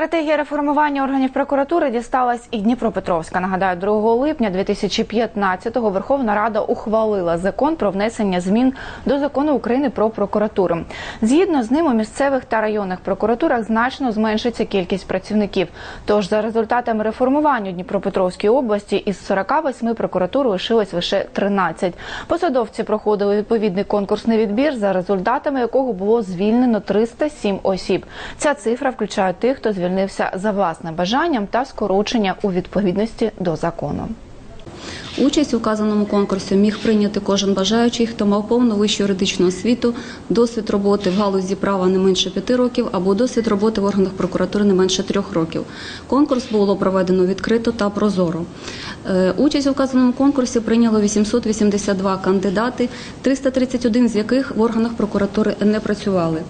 Стратегія реформування органів прокуратури дісталась і Дніпропетровська. Нагадаю, 2 липня 2015-го Верховна Рада ухвалила закон про внесення змін до закону України про прокуратуру. Згідно з ним у місцевих та районних прокуратурах значно зменшиться кількість працівників. Тож за результатами реформування у Дніпропетровській області із 48 прокуратур лишилось лише 13. Посадовці проходили відповідний конкурсний відбір, за результатами якого було звільнено 307 осіб. Ця цифра включає тих, хто звільнився за власним бажанням та скорочення у відповідності до закону. Участь у вказаному конкурсі міг прийняти кожен бажаючий, хто мав повну вищу юридичну освіту, досвід роботи в галузі права не менше п'яти років або досвід роботи в органах прокуратури не менше трьох років. Конкурс було проведено відкрито та прозоро. Е, Участь у вказаному конкурсі прийняло 882 кандидати, 331 з яких в органах прокуратури не працювали.